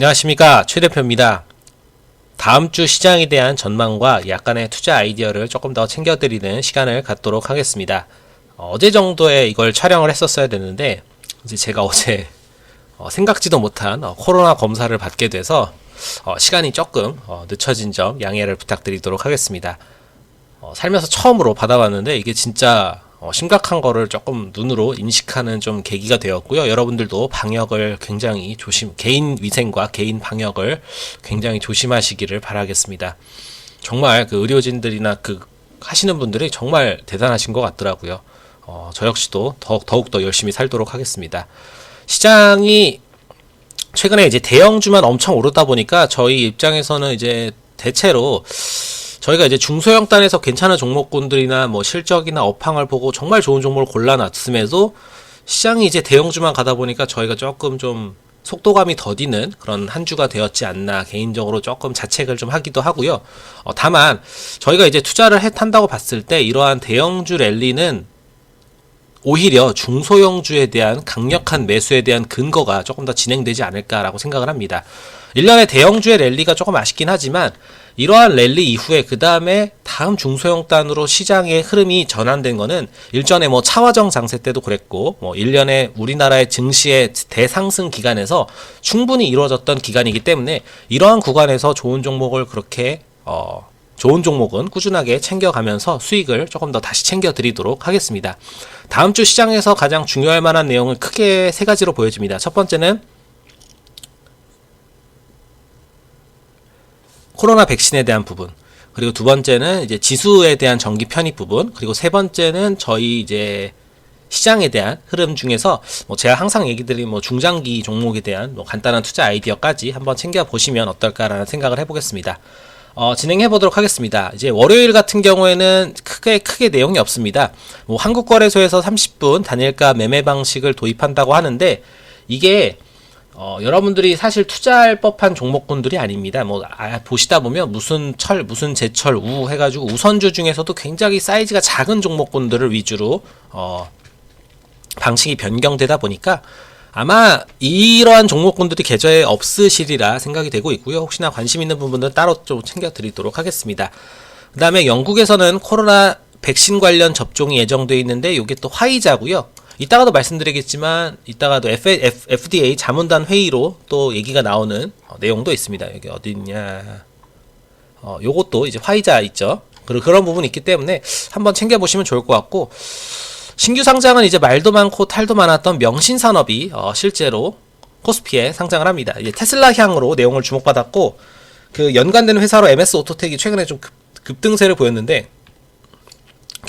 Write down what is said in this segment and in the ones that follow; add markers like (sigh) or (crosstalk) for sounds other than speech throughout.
안녕하십니까 최 대표입니다. 다음 주 시장에 대한 전망과 약간의 투자 아이디어를 조금 더 챙겨드리는 시간을 갖도록 하겠습니다. 어, 제 정도에 이걸 촬영을 했었어야 되는데 이제 제가 어제 어, 생각지도 못한 어, 코로나 검사를 받게 돼서 어, 시간이 조금 어, 늦춰진 점 양해를 부탁드리도록 하겠습니다. 어, 살면서 처음으로 받아봤는데 이게 진짜 어, 심각한 거를 조금 눈으로 인식하는 좀 계기가 되었고요. 여러분들도 방역을 굉장히 조심, 개인 위생과 개인 방역을 굉장히 조심하시기를 바라겠습니다. 정말 그 의료진들이나 그 하시는 분들이 정말 대단하신 것 같더라고요. 어, 저 역시도 더욱, 더욱더 열심히 살도록 하겠습니다. 시장이 최근에 이제 대형주만 엄청 오르다 보니까 저희 입장에서는 이제 대체로 저희가 이제 중소형 단에서 괜찮은 종목군들이나 뭐 실적이나 업황을 보고 정말 좋은 종목을 골라놨음에도 시장이 이제 대형주만 가다 보니까 저희가 조금 좀 속도감이 더디는 그런 한 주가 되었지 않나 개인적으로 조금 자책을 좀 하기도 하고요. 어, 다만 저희가 이제 투자를 해 탄다고 봤을 때 이러한 대형주 랠리는 오히려 중소형주에 대한 강력한 매수에 대한 근거가 조금 더 진행되지 않을까라고 생각을 합니다. 1년에 대형주의 랠리가 조금 아쉽긴 하지만 이러한 랠리 이후에 그 다음에 다음 중소형 단으로 시장의 흐름이 전환된 거는 일전에 뭐 차화정 장세 때도 그랬고 뭐 1년에 우리나라의 증시의 대상승 기간에서 충분히 이루어졌던 기간이기 때문에 이러한 구간에서 좋은 종목을 그렇게 어 좋은 종목은 꾸준하게 챙겨가면서 수익을 조금 더 다시 챙겨드리도록 하겠습니다. 다음 주 시장에서 가장 중요할 만한 내용을 크게 세 가지로 보여집니다. 첫 번째는 코로나 백신에 대한 부분. 그리고 두 번째는 이제 지수에 대한 정기 편입 부분. 그리고 세 번째는 저희 이제 시장에 대한 흐름 중에서 뭐 제가 항상 얘기 드린 뭐 중장기 종목에 대한 뭐 간단한 투자 아이디어까지 한번 챙겨 보시면 어떨까라는 생각을 해보겠습니다. 어, 진행해 보도록 하겠습니다. 이제 월요일 같은 경우에는 크게 크게 내용이 없습니다. 뭐 한국거래소에서 30분 단일가 매매 방식을 도입한다고 하는데 이게 어, 여러분들이 사실 투자할 법한 종목군들이 아닙니다. 뭐, 아, 보시다 보면 무슨 철, 무슨 제철, 우 해가지고 우선주 중에서도 굉장히 사이즈가 작은 종목군들을 위주로, 어, 방식이 변경되다 보니까 아마 이러한 종목군들이 계좌에 없으시리라 생각이 되고 있고요. 혹시나 관심 있는 부분은 따로 좀 챙겨드리도록 하겠습니다. 그 다음에 영국에서는 코로나 백신 관련 접종이 예정되어 있는데 이게 또 화이자고요. 이따가도 말씀드리겠지만 이따가도 F, F, FDA 자문단 회의로 또 얘기가 나오는 어, 내용도 있습니다. 여기 어디 있냐? 어, 요것도 이제 화이자 있죠. 그리고 그런 부분이 있기 때문에 한번 챙겨 보시면 좋을 것 같고 신규 상장은 이제 말도 많고 탈도 많았던 명신산업이 어, 실제로 코스피에 상장을 합니다. 이제 테슬라 향으로 내용을 주목받았고 그 연관되는 회사로 MS 오토텍이 최근에 좀 급, 급등세를 보였는데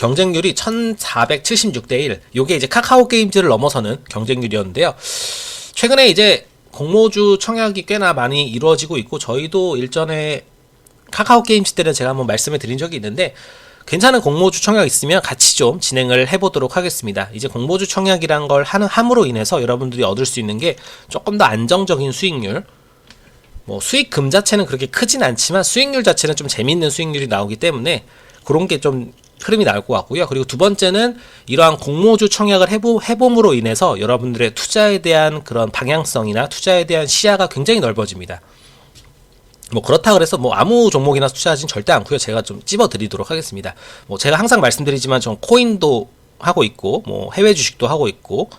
경쟁률이 1476대 1. 요게 이제 카카오 게임즈를 넘어서는 경쟁률이었는데요. 최근에 이제 공모주 청약이 꽤나 많이 이루어지고 있고 저희도 일전에 카카오 게임즈 때는 제가 한번 말씀을 드린 적이 있는데 괜찮은 공모주 청약 있으면 같이 좀 진행을 해보도록 하겠습니다. 이제 공모주 청약이란 걸 하는 함으로 인해서 여러분들이 얻을 수 있는 게 조금 더 안정적인 수익률, 뭐 수익금 자체는 그렇게 크진 않지만 수익률 자체는 좀 재밌는 수익률이 나오기 때문에 그런 게 좀 흐름이 나올 것 같고요. 그리고 두 번째는 이러한 공모주 청약을 해보, 해봄으로 인해서 여러분들의 투자에 대한 그런 방향성이나 투자에 대한 시야가 굉장히 넓어집니다. 뭐 그렇다 그래서 뭐 아무 종목이나 투자하진 절대 않고요. 제가 좀 찝어 드리도록 하겠습니다. 뭐 제가 항상 말씀드리지만 전 코인도 하고 있고 뭐 해외 주식도 하고 있고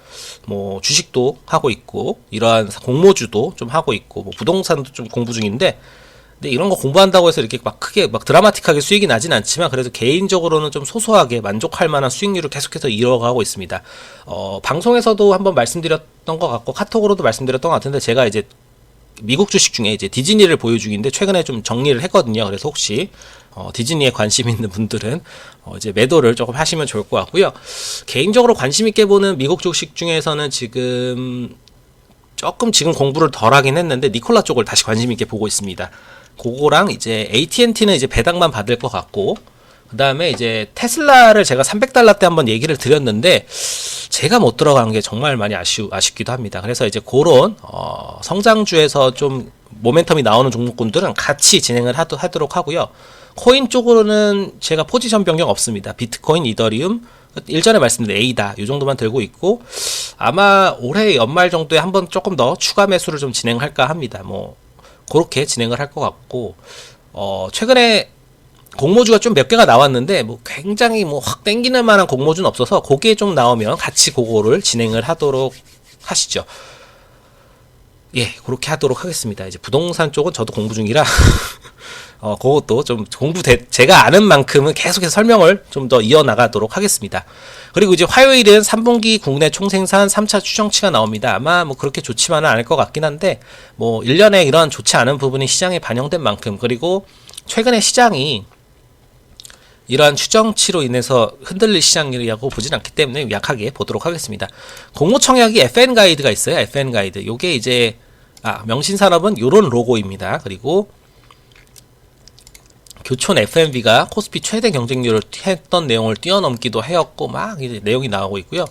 뭐 주식도 하고 있고 이러한 공모주도 좀 하고 있고 뭐 부동산도 좀 공부 중인데 근데 이런 거 공부한다고 해서 이렇게 막 크게 막 드라마틱하게 수익이 나진 않지만 그래도 개인적으로는 좀 소소하게 만족할 만한 수익률을 계속해서 이어가고 있습니다. 어 방송에서도 한번 말씀드렸던 것 같고 카톡으로도 말씀드렸던 것 같은데 제가 이제 미국 주식 중에 이제 디즈니를 보유 중인데 최근에 좀 정리를 했거든요. 그래서 혹시 어, 디즈니에 관심 있는 분들은 어, 이제 매도를 조금 하시면 좋을 것 같고요. 개인적으로 관심 있게 보는 미국 주식 중에서는 지금 조금 지금 공부를 덜 하긴 했는데 니콜라 쪽을 다시 관심 있게 보고 있습니다. 그거랑 이제 AT&T는 이제 배당만 받을 것 같고 그 다음에 이제 테슬라를 제가 300달러 때 한번 얘기를 드렸는데 제가 못 들어간 게 정말 많이 아쉬, 아쉽기도 합니다. 그래서 이제 그런 어, 성장주에서 좀 모멘텀이 나오는 종목군들은 같이 진행을 하도, 하도록 하고요. 코인 쪽으로는 제가 포지션 변경 없습니다. 비트코인, 이더리움, 일전에 말씀드린 A다. 이 정도만 들고 있고 아마 올해 연말 정도에 한번 조금 더 추가 매수를 좀 진행할까 합니다. 뭐 그렇게 진행을 할 것 같고 어 최근에 공모주가 좀 몇 개가 나왔는데 뭐 굉장히 뭐 확 땡기는 만한 공모주는 없어서 그게 좀 나오면 같이 그거를 진행을 하도록 하시죠. 예, 그렇게 하도록 하겠습니다. 이제 부동산 쪽은 저도 공부 중이라 (laughs) 어, 그것도 좀 공부 대, 제가 아는 만큼은 계속해서 설명을 좀 더 이어나가도록 하겠습니다. 그리고 이제 화요일은 3분기 국내 총생산 3차 추정치가 나옵니다. 아마 뭐 그렇게 좋지만은 않을 것 같긴 한데, 뭐 1년에 이런 좋지 않은 부분이 시장에 반영된 만큼, 그리고 최근에 시장이 이러한 추정치로 인해서 흔들릴 시장이라고 보진 않기 때문에 약하게 보도록 하겠습니다. 공모청약이 FN 가이드가 있어요. FN 가이드. 요게 이제 아, 명신산업은 요런 로고입니다. 그리고 교촌 FMB가 코스피 최대 경쟁률을 했던 내용을 뛰어넘기도 하였고 막 이제 내용이 나오고 있고요.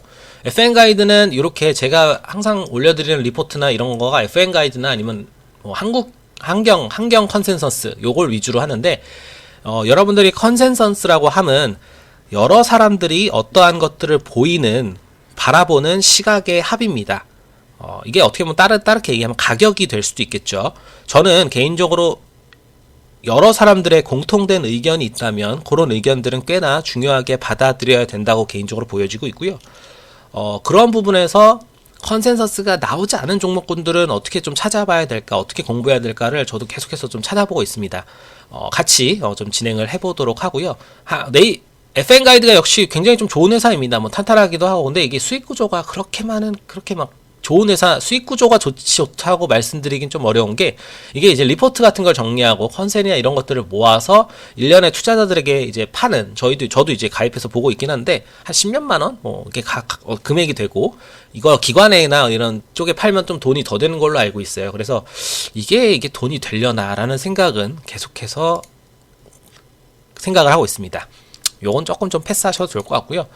FN 가이드는 이렇게 제가 항상 올려드리는 리포트나 이런 거가 FN 가이드나 아니면 뭐 한국 환경 환경 컨센서스 요걸 위주로 하는데 어, 여러분들이 컨센서스라고 함은 여러 사람들이 어떠한 것들을 보이는 바라보는 시각의 합입니다. 어, 이게 어떻게 보면 따르, 따르게 얘기하면 가격이 될 수도 있겠죠. 저는 개인적으로 여러 사람들의 공통된 의견이 있다면 그런 의견들은 꽤나 중요하게 받아들여야 된다고 개인적으로 보여지고 있고요. 어, 그런 부분에서 컨센서스가 나오지 않은 종목군들은 어떻게 좀 찾아봐야 될까, 어떻게 공부해야 될까를 저도 계속해서 좀 찾아보고 있습니다. 어, 같이 어, 좀 진행을 해보도록 하고요. 하, 내일 FN 가이드가 역시 굉장히 좀 좋은 회사입니다. 뭐 탄탄하기도 하고, 근데 이게 수익 구조가 그렇게 많은 그렇게 막 좋은 회사 수익 구조가 좋지 좋다고 말씀드리긴 좀 어려운 게 이게 이제 리포트 같은 걸 정리하고 컨센이나 이런 것들을 모아서 일년에 투자자들에게 이제 파는 저희도 저도 이제 가입해서 보고 있긴 한데 한 10몇만 원 뭐 이게 각 어, 금액이 되고 이거 기관에나 이런 쪽에 팔면 좀 돈이 더 되는 걸로 알고 있어요. 그래서 이게 이게 돈이 되려나라는 생각은 계속해서 생각을 하고 있습니다. 요건 조금 좀 패스하셔도 좋을 것 같고요.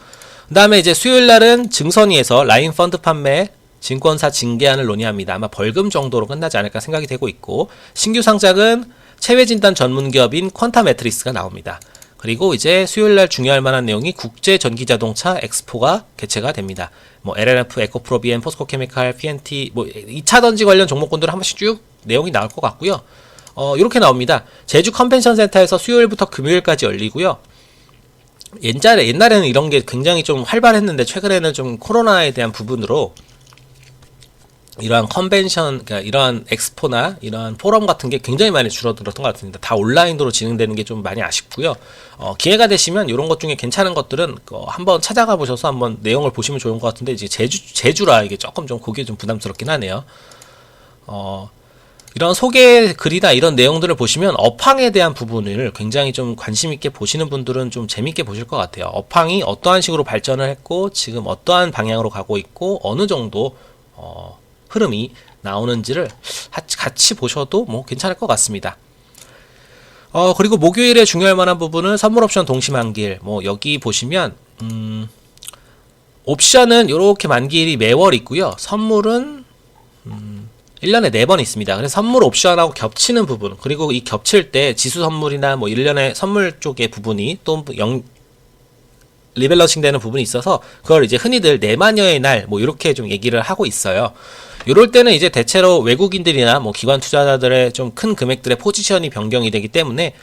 그 다음에 이제 수요일 날은 증선위에서 라인 펀드 판매 증권사 징계안을 논의합니다. 아마 벌금 정도로 끝나지 않을까 생각이 되고 있고 신규 상장은 체외 진단 전문 기업인 퀀타 매트리스가 나옵니다. 그리고 이제 수요일 날 중요할 만한 내용이 국제 전기 자동차 엑스포가 개최가 됩니다. 뭐 LNF, 에코프로, BM, 포스코 케미칼, PNT 뭐 2차 던지 관련 종목군들 한 번씩 쭉 내용이 나올 것 같고요. 어, 이렇게 나옵니다. 제주 컨벤션 센터에서 수요일부터 금요일까지 열리고요. 옛날에 옛날에는 이런 게 굉장히 좀 활발했는데 최근에는 좀 코로나에 대한 부분으로 이러한 컨벤션, 그러니까 이러한 엑스포나 이러한 포럼 같은 게 굉장히 많이 줄어들었던 것 같습니다. 다 온라인으로 진행되는 게 좀 많이 아쉽고요. 어, 기회가 되시면 이런 것 중에 괜찮은 것들은 어, 한번 찾아가 보셔서 한번 내용을 보시면 좋은 것 같은데 이제 제주 제주라 이게 조금 좀 그게 좀 부담스럽긴 하네요. 어, 이런 소개 글이나 이런 내용들을 보시면 업황에 대한 부분을 굉장히 좀 관심 있게 보시는 분들은 좀 재밌게 보실 것 같아요. 업황이 어떠한 식으로 발전을 했고 지금 어떠한 방향으로 가고 있고 어느 정도 어, 흐름이 나오는지를 같이 보셔도 뭐 괜찮을 것 같습니다. 어, 그리고 목요일에 중요할 만한 부분은 선물 옵션 동시 만기일. 뭐 여기 보시면 음, 옵션은 이렇게 만기일이 매월 있고요. 선물은 음, 1년에 4번 있습니다. 그래서 선물 옵션하고 겹치는 부분, 그리고 이 겹칠 때 지수 선물이나 뭐 1년에 선물 쪽의 부분이 또 영, 리밸런싱 되는 부분이 있어서 그걸 이제 흔히들 내마녀의 날 뭐 이렇게 좀 얘기를 하고 있어요. 이럴 때는 이제 대체로 외국인들이나 뭐 기관 투자자들의 좀 큰 금액들의 포지션이 변경이 되기 때문에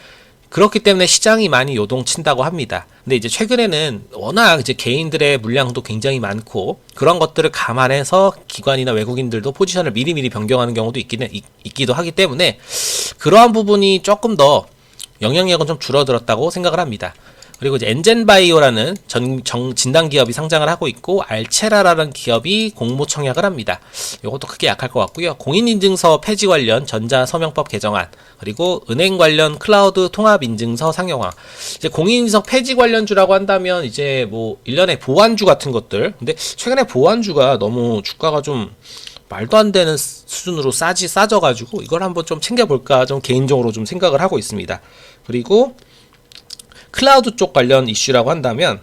그렇기 때문에 시장이 많이 요동친다고 합니다. 근데 이제 최근에는 워낙 이제 개인들의 물량도 굉장히 많고 그런 것들을 감안해서 기관이나 외국인들도 포지션을 미리미리 변경하는 경우도 있기는 있, 있기도 하기 때문에 그러한 부분이 조금 더 영향력은 좀 줄어들었다고 생각을 합니다. 그리고 이제 엔젠바이오라는 전, 정, 진단 기업이 상장을 하고 있고 알체라라는 기업이 공모 청약을 합니다. 이것도 크게 약할 것 같고요. 공인인증서 폐지 관련 전자서명법 개정안 그리고 은행 관련 클라우드 통합 인증서 상용화. 이제 공인인증서 폐지 관련주라고 한다면 이제 뭐 일련의 보안주 같은 것들. 근데 최근에 보안주가 너무 주가가 좀 말도 안 되는 수준으로 싸지 싸져가지고 이걸 한번 좀 챙겨볼까 좀 개인적으로 좀 생각을 하고 있습니다. 그리고 클라우드 쪽 관련 이슈라고 한다면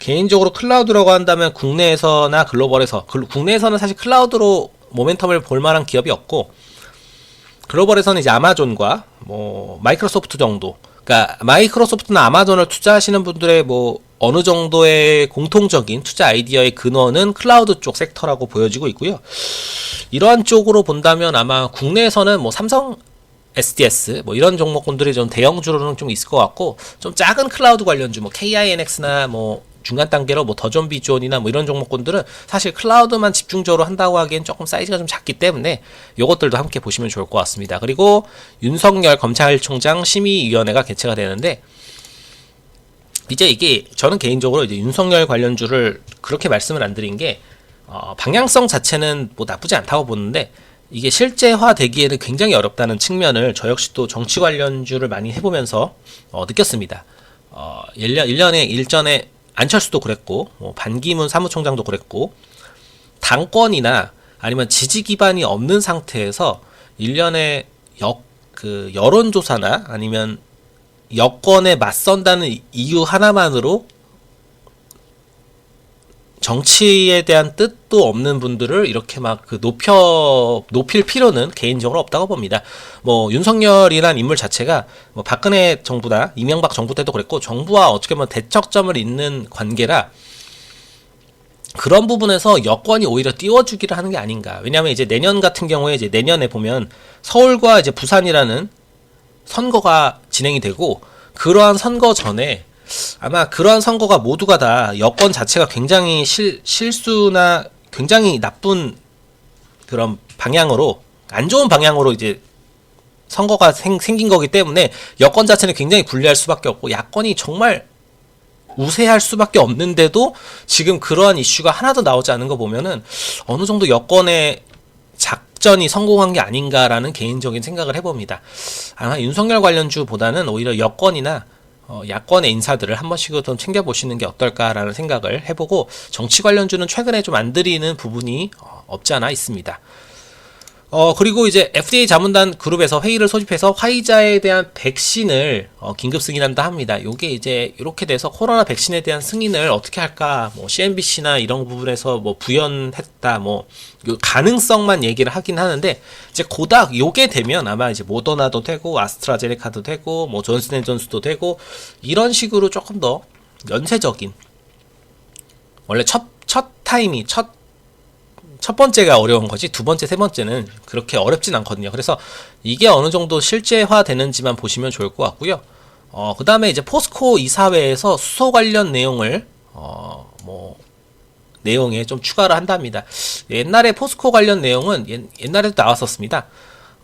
개인적으로 클라우드라고 한다면 국내에서나 글로벌에서 국내에서는 사실 클라우드로 모멘텀을 볼 만한 기업이 없고 글로벌에서는 이제 아마존과 뭐 마이크로소프트 정도. 그러니까 마이크로소프트나 아마존을 투자하시는 분들의 뭐 어느 정도의 공통적인 투자 아이디어의 근원은 클라우드 쪽 섹터라고 보여지고 있고요. 이러한 쪽으로 본다면 아마 국내에서는 뭐 삼성 SDS 뭐 이런 종목군들이 좀 대형주로는 좀 있을 것 같고 좀 작은 클라우드 관련주 뭐 KINX나 뭐 중간 단계로 뭐 더존 비존이나 뭐 이런 종목군들은 사실 클라우드만 집중적으로 한다고 하기엔 조금 사이즈가 좀 작기 때문에 요것들도 함께 보시면 좋을 것 같습니다. 그리고 윤석열 검찰총장 심의위원회가 개최가 되는데 이제 이게 저는 개인적으로 이제 윤석열 관련주를 그렇게 말씀을 안 드린 게 어, 방향성 자체는 뭐 나쁘지 않다고 보는데 이게 실제화되기에는 굉장히 어렵다는 측면을 저 역시 또 정치 관련주를 많이 해보면서 어, 느꼈습니다. 어, 1년, 1년에 일전에 안철수도 그랬고, 뭐 반기문 사무총장도 그랬고, 당권이나 아니면 지지 기반이 없는 상태에서 1년에 역, 그 여론조사나 아니면 여권에 맞선다는 이유 하나만으로 정치에 대한 뜻도 없는 분들을 이렇게 막 그 높여 높일 필요는 개인적으로 없다고 봅니다. 뭐 윤석열이란 인물 자체가 뭐 박근혜 정부나 이명박 정부 때도 그랬고 정부와 어떻게 보면 대척점을 잇는 관계라 그런 부분에서 여권이 오히려 띄워주기를 하는 게 아닌가. 왜냐하면 이제 내년 같은 경우에 이제 내년에 보면 서울과 이제 부산이라는 선거가 진행이 되고 그러한 선거 전에 아마 그러한 선거가 모두가 다 여권 자체가 굉장히 실, 실수나 굉장히 나쁜 그런 방향으로 안 좋은 방향으로 이제 선거가 생, 생긴 거기 때문에 여권 자체는 굉장히 불리할 수밖에 없고 야권이 정말 우세할 수밖에 없는데도 지금 그러한 이슈가 하나도 나오지 않은 거 보면은 어느 정도 여권의 작전이 성공한 게 아닌가라는 개인적인 생각을 해봅니다. 아마 윤석열 관련주보다는 오히려 여권이나 어, 야권의 인사들을 한 번씩은 좀 챙겨보시는 게 어떨까라는 생각을 해보고 정치 관련주는 최근에 좀 안 들이는 부분이 어, 없지 않아 있습니다. 어, 그리고 이제 FDA 자문단 그룹에서 회의를 소집해서 화이자에 대한 백신을 어, 긴급 승인한다 합니다. 요게 이제 이렇게 돼서 코로나 백신에 대한 승인을 어떻게 할까? 뭐 CNBC나 이런 부분에서 뭐 부연했다. 뭐요 가능성만 얘기를 하긴 하는데 이제 고닥 요게 되면 아마 이제 모더나도 되고 아스트라제네카도 되고 뭐 존슨앤존스도 되고 이런 식으로 조금 더 연쇄적인 원래 첫 첫 타임이 첫 첫 번째가 어려운 거지 두 번째 세 번째는 그렇게 어렵진 않거든요. 그래서 이게 어느 정도 실제화 되는지만 보시면 좋을 것 같고요. 어, 그 다음에 이제 포스코 이사회에서 수소 관련 내용을 어, 뭐 내용에 좀 추가를 한답니다. 옛날에 포스코 관련 내용은 옛, 옛날에도 나왔었습니다.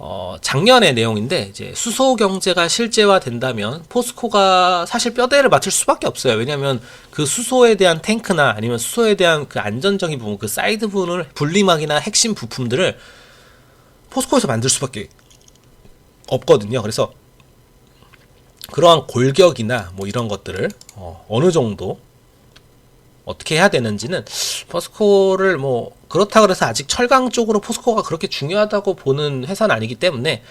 어, 작년의 내용인데 이제 수소 경제가 실제화 된다면 포스코가 사실 뼈대를 맞출 수밖에 없어요. 왜냐하면 그 수소에 대한 탱크나 아니면 수소에 대한 그 안전적인 부분, 그 사이드 부분을 분리막이나 핵심 부품들을 포스코에서 만들 수밖에 없거든요. 그래서 그러한 골격이나 뭐 이런 것들을 어, 어느 정도 어떻게 해야 되는지는 포스코를 뭐 그렇다 그래서 아직 철강 쪽으로 포스코가 그렇게 중요하다고 보는 회사는 아니기 때문에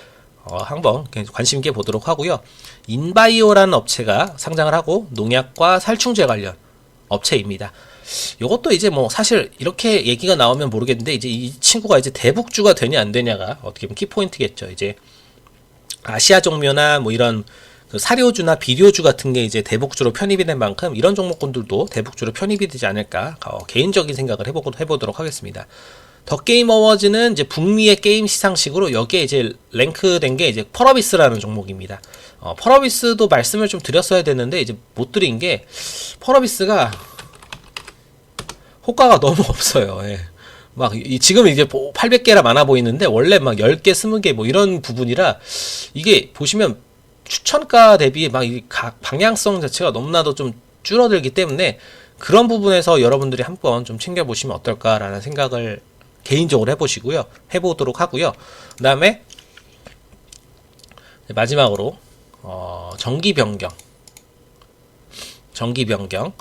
어, 한번 관심 있게 보도록 하고요. 인바이오라는 업체가 상장을 하고 농약과 살충제 관련 업체입니다. 이것도 이제 뭐 사실 이렇게 얘기가 나오면 모르겠는데 이제 이 친구가 이제 대북주가 되냐 안 되냐가 어떻게 보면 키포인트겠죠. 이제 아시아 종묘나 뭐 이런 그 사료주나 비료주 같은 게 이제 대북주로 편입이 된 만큼 이런 종목군들도 대북주로 편입이 되지 않을까 어, 개인적인 생각을 해보고 해보도록 하겠습니다. 더 게임 어워즈는 이제 북미의 게임 시상식으로 여기에 이제 랭크된 게 이제 펄어비스라는 종목입니다. 어, 펄어비스도 말씀을 좀 드렸어야 되는데 이제 못 드린 게 펄어비스가 호가가 (laughs) 너무 없어요. 예. 막 지금 이제 800개라 많아 보이는데 원래 막 10개, 20개 뭐 이런 부분이라 이게 보시면 추천가 대비 막이 방향성 자체가 너무나도 좀 줄어들기 때문에 그런 부분에서 여러분들이 한번 좀 챙겨보시면 어떨까라는 생각을 개인적으로 해보시고요. 해보도록 하고요. 그 다음에 마지막으로 어, 정기 변경. 정기 변경.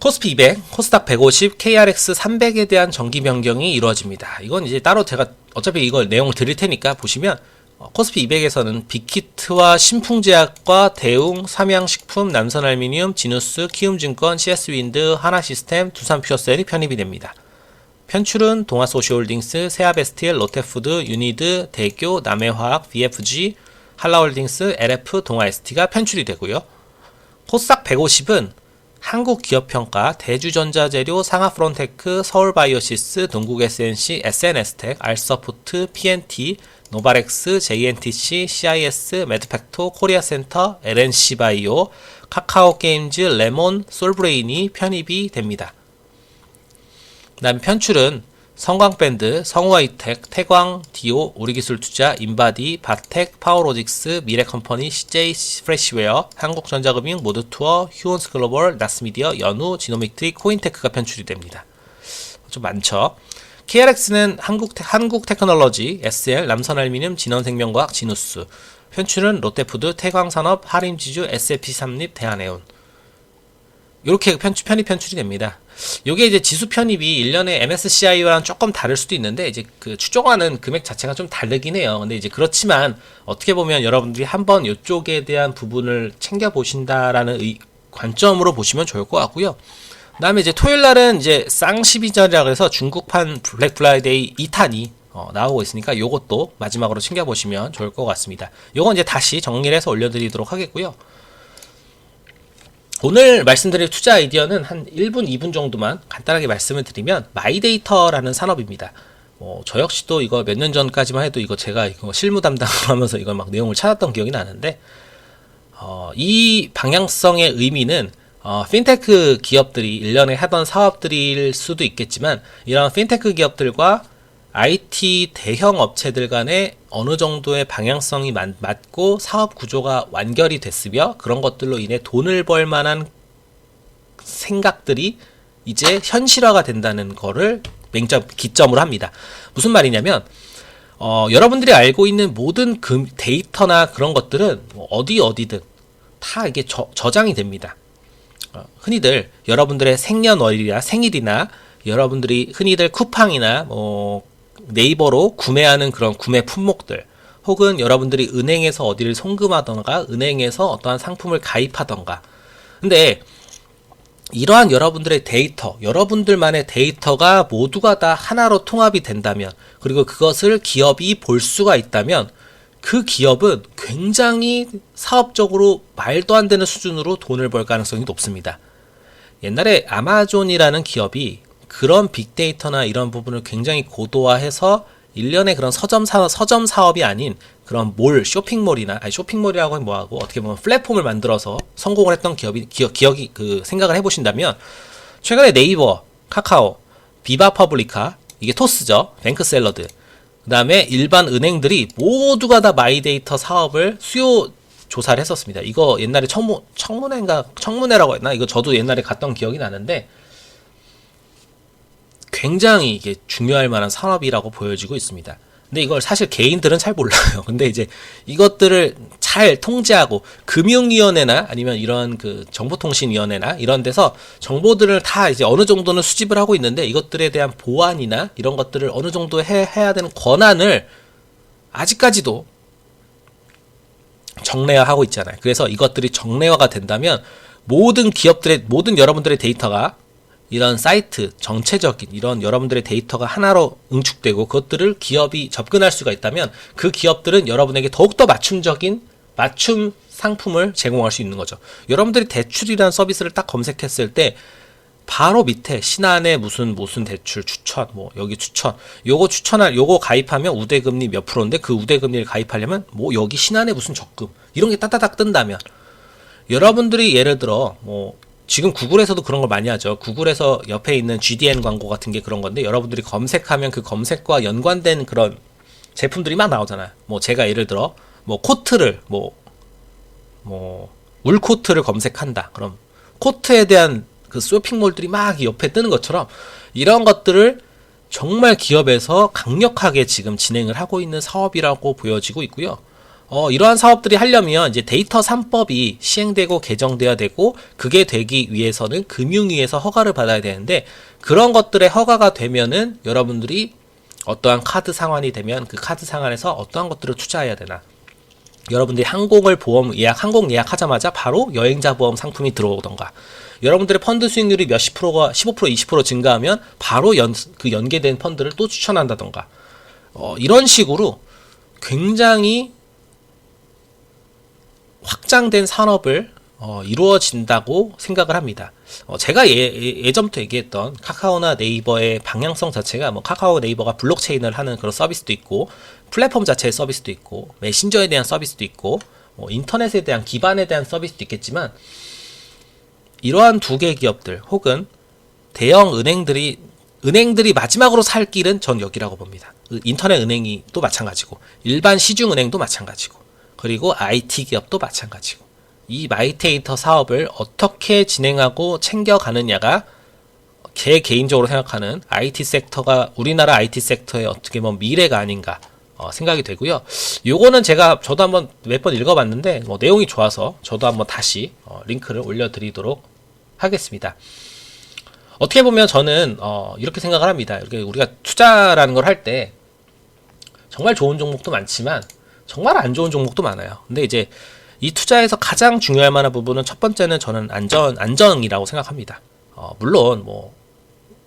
코스피 200, 코스닥 150, KRX 300에 대한 정기 변경이 이루어집니다. 이건 이제 따로 제가 어차피 이걸 내용을 드릴 테니까 보시면 어, 코스피 200에서는 빅히트와 신풍제약과 대웅, 삼양식품, 남선알미늄, 지누스, 키움증권, CS윈드, 하나시스템, 두산퓨어셀이 편입이 됩니다. 편출은 동아소시홀딩스, 세아베스틸, 롯데푸드, 유니드, 대교, 남해화학, VFG, 한라홀딩스, LF, 동아ST가 편출이 되고요. 코스닥 150은 한국기업평가, 대주전자재료, 상하프론테크, 서울바이오시스, 동국SNC, SNS텍, 알서포트, PNT, 노바렉스, JNTC, CIS, 매드팩토, 코리아센터, LNC바이오, 카카오게임즈, 레몬, 솔브레인이 편입이 됩니다. 그 다음 편출은 성광밴드, 성우아이텍, 태광, 디오, 우리기술투자, 인바디, 바텍, 파워로직스, 미래컴퍼니, CJ 프레시웨어, 한국전자금융, 모드투어, 휴온스 글로벌, 나스미디어, 연우, 지노믹트리, 코인테크가 편출이 됩니다. 좀 많죠. KRX는 한국, 한국 테크놀로지, SL, 남선알미늄, 진원생명과학, 진우스. 편출은 롯데푸드, 태광산업, 하림지주, SFP3립, 대한해운. 이렇게 편집, 편입 편출이 됩니다. 요게 이제 지수 편입이 1년에 MSCI랑 조금 다를 수도 있는데 이제 그 추정하는 금액 자체가 좀 다르긴 해요. 근데 이제 그렇지만 어떻게 보면 여러분들이 한번 이쪽에 대한 부분을 챙겨 보신다라는 의, 관점으로 보시면 좋을 것 같고요. 그다음에 이제 토요일 날은 이제 쌍12절이라고 해서 중국판 블랙 프라이데이 2탄이 어, 나오고 있으니까 요것도 마지막으로 챙겨 보시면 좋을 것 같습니다. 요건 이제 다시 정리를 해서 올려드리도록 하겠고요. 오늘 말씀드릴 투자 아이디어는 한 1분, 2분 정도만 간단하게 말씀을 드리면 마이데이터라는 산업입니다. 뭐, 저 역시도 이거 몇 년 전까지만 해도 이거 제가 이거 실무 담당하면서 (laughs) 이걸 막 내용을 찾았던 기억이 나는데, 어, 이 방향성의 의미는 어, 핀테크 기업들이 일년에 하던 사업들일 수도 있겠지만, 이런 핀테크 기업들과 IT 대형 업체들 간에 어느 정도의 방향성이 맞, 맞고 사업 구조가 완결이 됐으며 그런 것들로 인해 돈을 벌 만한 생각들이 이제 현실화가 된다는 거를 맹점 기점으로 합니다. 무슨 말이냐면 어, 여러분들이 알고 있는 모든 금, 데이터나 그런 것들은 뭐 어디 어디든 다 이게 저, 저장이 됩니다. 어, 흔히들 여러분들의 생년월일이나 생일이나 여러분들이 흔히들 쿠팡이나 뭐 네이버로 구매하는 그런 구매 품목들 혹은 여러분들이 은행에서 어디를 송금하던가 은행에서 어떠한 상품을 가입하던가. 근데 이러한 여러분들의 데이터, 여러분들만의 데이터가 모두가 다 하나로 통합이 된다면, 그리고 그것을 기업이 볼 수가 있다면, 그 기업은 굉장히 사업적으로 말도 안 되는 수준으로 돈을 벌 가능성이 높습니다. 옛날에 아마존이라는 기업이 그런 빅데이터나 이런 부분을 굉장히 고도화해서 일련의 그런 서점 사 서점 사업이 아닌 그런 몰 쇼핑몰이나 아니 쇼핑몰이라고 하면 뭐하고 어떻게 보면 플랫폼을 만들어서 성공을 했던 기업이 기억 기억이 그 생각을 해보신다면 최근에 네이버, 카카오, 비바 퍼블리카 이게 토스죠 뱅크 샐러드 그 다음에 일반 은행들이 모두가 다 마이데이터 사업을 수요 조사를 했었습니다. 이거 옛날에 청문 청문회인가 청문회라고 했나 이거 저도 옛날에 갔던 기억이 나는데 굉장히 이게 중요할 만한 산업이라고 보여지고 있습니다. 근데 이걸 사실 개인들은 잘 몰라요. (laughs) 근데 이제 이것들을 잘 통제하고 금융위원회나 아니면 이런 그 정보통신위원회나 이런 데서 정보들을 다 이제 어느 정도는 수집을 하고 있는데 이것들에 대한 보안이나 이런 것들을 어느 정도 해, 해야 되는 권한을 아직까지도 정례화하고 있잖아요. 그래서 이것들이 정례화가 된다면 모든 기업들의 모든 여러분들의 데이터가 이런 사이트 정체적인 이런 여러분들의 데이터가 하나로 응축되고 그것들을 기업이 접근할 수가 있다면 그 기업들은 여러분에게 더욱더 맞춤적인 맞춤 상품을 제공할 수 있는 거죠. 여러분들이 대출이라는 서비스를 딱 검색했을 때 바로 밑에 신한의 무슨 무슨 대출 추천 뭐 여기 추천 요거 추천할 요거 가입하면 우대금리 몇 프로인데 그 우대금리를 가입하려면 뭐 여기 신한의 무슨 적금 이런 게 따다닥 뜬다면 여러분들이 예를 들어 뭐 지금 구글에서도 그런 걸 많이 하죠. 구글에서 옆에 있는 GDN 광고 같은 게 그런 건데 여러분들이 검색하면 그 검색과 연관된 그런 제품들이 막 나오잖아요. 뭐 제가 예를 들어 뭐 코트를 뭐뭐 울코트를 검색한다. 그럼 코트에 대한 그 쇼핑몰들이 막 옆에 뜨는 것처럼 이런 것들을 정말 기업에서 강력하게 지금 진행을 하고 있는 사업이라고 보여지고 있고요. 어, 이러한 사업들이 하려면 이제 데이터 3법이 시행되고 개정돼야 되고 그게 되기 위해서는 금융위에서 허가를 받아야 되는데 그런 것들의 허가가 되면은 여러분들이 어떠한 카드 상환이 되면 그 카드 상환에서 어떠한 것들을 투자해야 되나 여러분들이 항공을 보험 예약, 항공 예약하자마자 바로 여행자 보험 상품이 들어오던가, 여러분들의 펀드 수익률이 몇십 프로가 15% 20% 증가하면 바로 연, 그 연계된 펀드를 또 추천한다던가, 어, 이런 식으로 굉장히 확장된 산업을 어, 이루어진다고 생각을 합니다. 어, 제가 예, 전부터 얘기했던 카카오나 네이버의 방향성 자체가 뭐 카카오 네이버가 블록체인을 하는 그런 서비스도 있고 플랫폼 자체의 서비스도 있고 메신저에 대한 서비스도 있고 뭐 인터넷에 대한 기반에 대한 서비스도 있겠지만 이러한 두개 기업들 혹은 대형 은행들이 은행들이 마지막으로 살 길은 전 여기라고 봅니다. 인터넷 은행이 또 마찬가지고 일반 시중 은행도 마찬가지고 그리고 IT 기업도 마찬가지고 이 마이테이터 사업을 어떻게 진행하고 챙겨가느냐가 제 개인적으로 생각하는 IT 섹터가 우리나라 IT 섹터의 어떻게 보면 미래가 아닌가 어, 생각이 되고요. 요거는 제가 저도 한번 몇 번 읽어봤는데 뭐 내용이 좋아서 저도 한번 다시 어, 링크를 올려드리도록 하겠습니다. 어떻게 보면 저는 어, 이렇게 생각을 합니다. 이렇게 우리가 투자라는 걸 할 때 정말 좋은 종목도 많지만 정말 안 좋은 종목도 많아요. 근데 이제 이 투자에서 가장 중요할 만한 부분은 첫 번째는 저는 안전 안정이라고 생각합니다. 어, 물론 뭐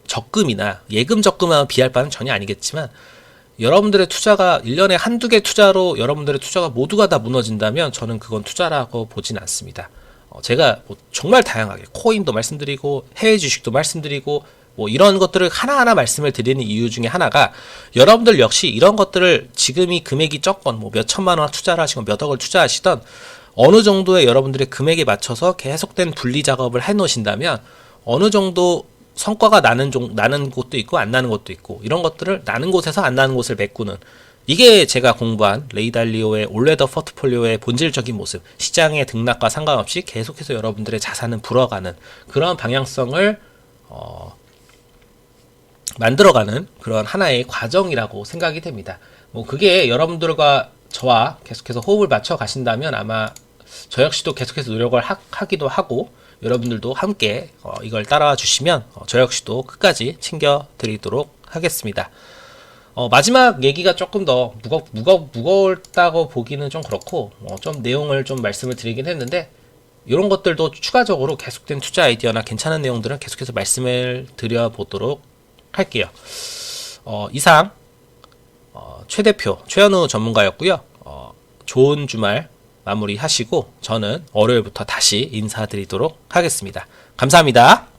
적금이나 예금 적금하고 비할 바는 전혀 아니겠지만 여러분들의 투자가 1년에 한두 개 투자로 여러분들의 투자가 모두가 다 무너진다면 저는 그건 투자라고 보진 않습니다. 어, 제가 뭐 정말 다양하게 코인도 말씀드리고 해외 주식도 말씀드리고 뭐 이런 것들을 하나하나 말씀을 드리는 이유 중에 하나가 여러분들 역시 이런 것들을 지금이 금액이 적건 뭐 몇 천만 원 투자를 하시건 몇 억을 투자하시던 어느 정도의 여러분들의 금액에 맞춰서 계속된 분리 작업을 해 놓으신다면 어느 정도 성과가 나는 종, 나는 곳도 있고 안 나는 곳도 있고 이런 것들을 나는 곳에서 안 나는 곳을 메꾸는 이게 제가 공부한 레이달리오의 올레더 포트폴리오의 본질적인 모습 시장의 등락과 상관없이 계속해서 여러분들의 자산은 불어가는 그런 방향성을 어, 만들어가는 그런 하나의 과정이라고 생각이 됩니다. 뭐 그게 여러분들과 저와 계속해서 호흡을 맞춰 가신다면 아마 저 역시도 계속해서 노력을 하, 하기도 하고 여러분들도 함께 어, 이걸 따라와 주시면 어, 저 역시도 끝까지 챙겨 드리도록 하겠습니다. 어, 마지막 얘기가 조금 더 무거, 무거, 무거웠다고 보기는 좀 그렇고 어, 좀 내용을 좀 말씀을 드리긴 했는데 이런 것들도 추가적으로 계속된 투자 아이디어나 괜찮은 내용들은 계속해서 말씀을 드려보도록 할게요. 어, 이상 어, 최 대표 최현우 전문가였고요. 어, 좋은 주말 마무리하시고 저는 월요일부터 다시 인사드리도록 하겠습니다. 감사합니다.